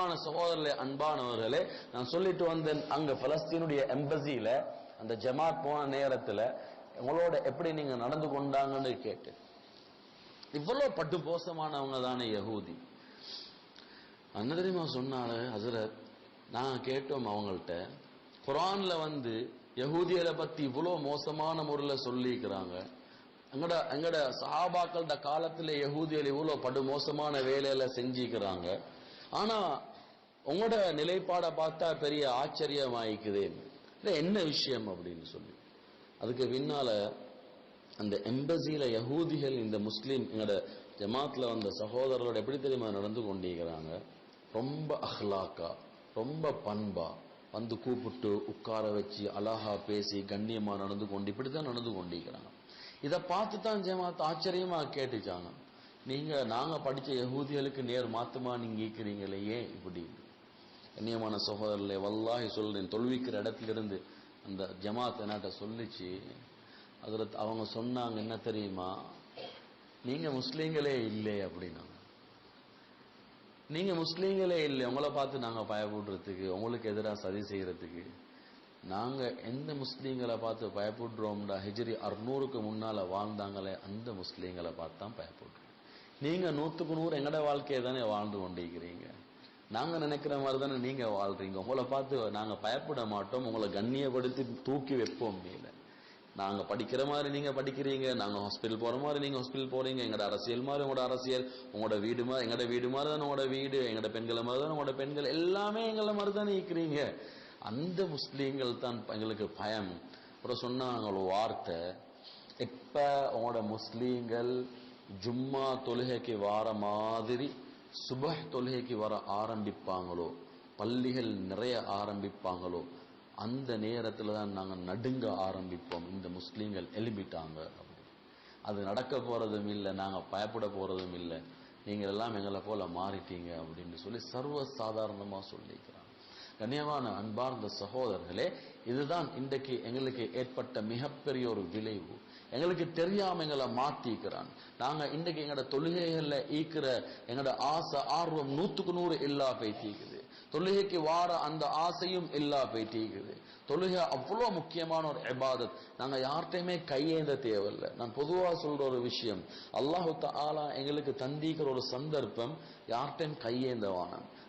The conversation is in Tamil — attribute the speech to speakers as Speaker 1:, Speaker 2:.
Speaker 1: கண்ணியமான சகோதரர்களே அன்பானவர்களே நான் சொல்லிட்டு வந்தேன் அங்க பலஸ்தீனுடைய எம்பசியில அந்த ஜமாத் போன நேரத்துல உங்களோட எப்படி நீங்க நடந்து கொண்டாங்கன்னு கேட்டு இவ்வளவு பட்டு போசமானவங்க தானே யகூதி. என்ன தெரியுமா சொன்னாரு ஹசரத் நாங்கள் கேட்டோம் அவங்கள்ட்ட குரான்ல வந்து யகூதியரை பத்தி இவ்வளவு மோசமான முறையில சொல்லிக்கிறாங்க எங்கட எங்கட சஹாபாக்கள்ட காலத்துல யகூதியர் இவ்வளவு படு மோசமான வேலையில செஞ்சுக்கிறாங்க ஆனா உங்களோட நிலைப்பாடை பார்த்தா பெரிய ஆச்சரியமாயிக்குதே. இல்லை என்ன விஷயம் அப்படின்னு சொல்லி. அதுக்கு பின்னால அந்த எம்பசியில யகூதிகள் இந்த முஸ்லீம் எங்களோட ஜமாத்ல வந்த சகோதரர்களோட எப்படி தெரியுமா நடந்து கொண்டிருக்கிறாங்க? ரொம்ப அஹ்லாக்கா ரொம்ப பண்பா. வந்து கூப்பிட்டு உட்கார வச்சு அழகா பேசி கண்ணியமா நடந்து கொண்டு இப்படித்தான் நடந்து கொண்டிருக்கிறாங்க. இதை பார்த்து தான் ஜமாத் ஆச்சரியமா கேட்டுச்சாங்க. நீங்க நாங்க படிச்ச யகூதிகளுக்கு நேர் மாத்துமா நீங்க ஈக்கிறீங்களே ஏன் இப்படி கண்ணியமான சகோதரர்களே வல்லாஹி சொல்கிறேன் தொழுவிக்கிற இடத்துல இருந்து அந்த ஜமாத் என்னாட்ட சொல்லிச்சு. அதில் அவங்க சொன்னாங்க என்ன தெரியுமா? நீங்கள் முஸ்லீம்களே இல்லை அப்படின்னாங்க நீங்கள் முஸ்லீம்களே இல்லை. உங்களை பார்த்து நாங்கள் பயப்படுறதுக்கு உங்களுக்கு எதிராக சதி செய்யறதுக்கு. நாங்கள் எந்த முஸ்லீம்களை பார்த்து பயப்படுறோம்டா? ஹிஜ்ரி அறுநூறுக்கு முன்னால் வாழ்ந்தாங்களே அந்த முஸ்லீம்களை பார்த்து தான் பயப்படுறோம். நீங்கள் நூற்றுக்கு நூறு எங்கட வாழ்க்கையை தானே வாழ்ந்து கொண்டிருக்கிறீங்க? நாங்க நினைக்கிற மாதிரி தானே நீங்க வாழ்றீங்க. உங்களை பார்த்து நாங்க பயப்பட மாட்டோம். உங்களை கண்ணியப்படுத்தி தூக்கி வைப்போம் மேல. நாங்க படிக்கிற மாதிரி நீங்க படிக்கிறீங்க. நாங்க ஹாஸ்பிட்டல் போற மாதிரி நீங்க ஹாஸ்பிட்டல் போறீங்க. எங்களோட அரசியல் மாதிரி உங்களோட அரசியல். உங்களோட வீடு மாதிரி எங்களோட வீடு மாதிரி தான் உங்களோட வீடு. எங்களோட பெண்களை மாதிரி தான் உங்களோட பெண்கள். எல்லாமே எங்களை மாதிரி தானே இருக்கிறீங்க. அந்த முஸ்லீம்கள் தான் எங்களுக்கு பயம். அப்புறம் சொன்னாங்க ஒரு வார்த்தை. இப்போ உங்களோட முஸ்லீம்கள் ஜும்மா தொழுகைக்கு வார மாதிரி சுபஹ் தொழுகைக்கு வர ஆரம்பிப்பாங்களோ பள்ளிகள் நிறைய ஆரம்பிப்பாங்களோ அந்த நேரத்தில் தான் நாங்கள் நடுங்க ஆரம்பிப்போம். இந்த முஸ்லீம்கள் எழுப்பிட்டாங்க அப்படி அது நடக்க போகிறதும் இல்லை நாங்கள் பயப்பட போகிறதும் இல்லை. நீங்கள் எல்லாம் எங்களை போல மாறிட்டீங்க அப்படின்னு சொல்லி சர்வ சாதாரணமாக சொல்லிக்கிறாங்க. கண்ணியமான அன்பார்ந்த சகோதரர்களே இதுதான் இன்றைக்கு எங்களுக்கு ஏற்பட்ட மிகப்பெரிய ஒரு விளைவு. எங்களுக்கு தெரியாம எங்களை மாத்திக்கிறான். நாங்க இன்றைக்கு எங்களோட தொழுகைகள்ல ஈக்கிற எங்களோட ஆசை ஆர்வம் நூத்துக்கு நூறு இல்லா போயிட்டிருக்குது தொழுகைக்கு வார அந்த ஆசையும் இல்லா போயிட்டிருக்குது தொழுகை அவ்வளோ முக்கியமான ஒரு எபாதத் நாங்க யார்கிட்டையுமே கையேந்த தேவையில்லை. நான் பொதுவா சொல்ற ஒரு விஷயம் அல்லாஹு ஆலா எங்களுக்கு தந்திக்கிற ஒரு சந்தர்ப்பம் யார்கிட்டையும் கையேந்தவானம்.